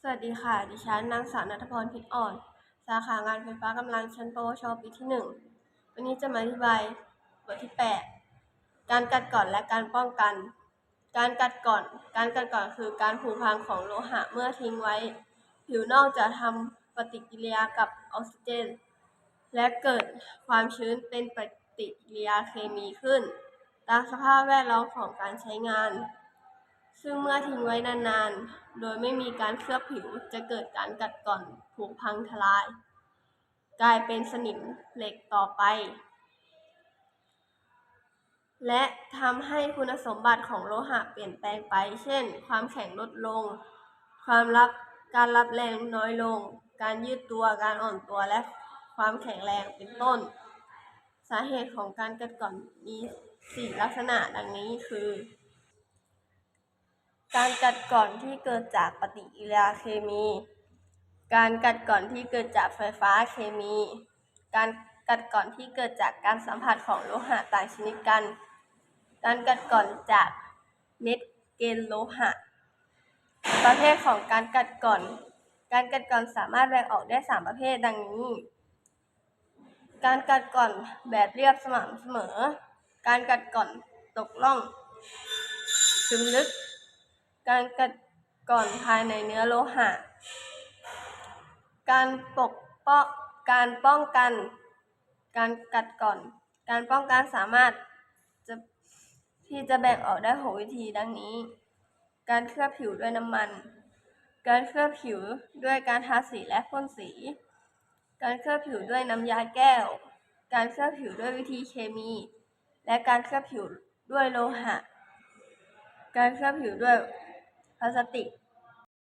สวัสดีค่ะ ดิฉันนางสาวนัทพรพิษอ่อน สาขางานไฟฟ้ากำลังชั้นปวชปีที่หนึ่งวันนี้จะมาอธิบายบทที่ 8 การกัดกร่อนและการป้องกัน การกัดกร่อน การกัดกร่อนคือการผุพังของโลหะเมื่อทิ้งไว้ ผิวนอกจะทำปฏิกิริยากับออกซิเจน และเกิดความชื้นเป็นปฏิกิริยาเคมีขึ้น ตามสภาพแวดล้อมของการใช้งาน ซึ่งเมื่อทิ้งไว้นานๆ โดยไม่มีการเคลือบผิวจะเกิดการกัดกร่อนผุพังทลาย กลายเป็นสนิมเหล็กต่อไป และทำให้คุณสมบัติของโลหะเปลี่ยนแปลงไป เช่น ความแข็งลดลง ความรับการรับแรงน้อยลง การยืดตัว การอ่อนตัว และความแข็งแรงเป็นต้น สาเหตุของการกัดกร่อนมีสี่ลักษณะดังนี้คือ การกัดกร่อนที่เกิดจากปฏิกิริยาเคมี การกัดกร่อนที่เกิดจากไฟฟ้าเคมี การกัดกร่อนที่เกิดจากการสัมผัสของโลหะต่างชนิดกัน การกัดกร่อนจากเม็ดเกณฑ์โลหะ ประเภทของการกัดกร่อน การกัดกร่อนสามารถแบ่งออกได้สามประเภทดังนี้ การกัดกร่อนแบบเรียบสม่ำเสมอ การกัดกร่อนตกล่อง ซึมลึก การกัดกร่อนภายในเนื้อโลหะ การปกป้องการป้องกัน การกัดกร่อน การป้องกันสามารถจะที่จะแบ่งออกได้หกวิธีดังนี้ การเคลือบผิวด้วยน้ำมัน การเคลือบผิวด้วยการทาสีและพ่นสี การเคลือบผิวด้วยน้ำยาแก้ว การเคลือบผิวด้วยวิธีเคมี และการเคลือบผิวด้วยโลหะ การเคลือบผิวด้วย พลาสติก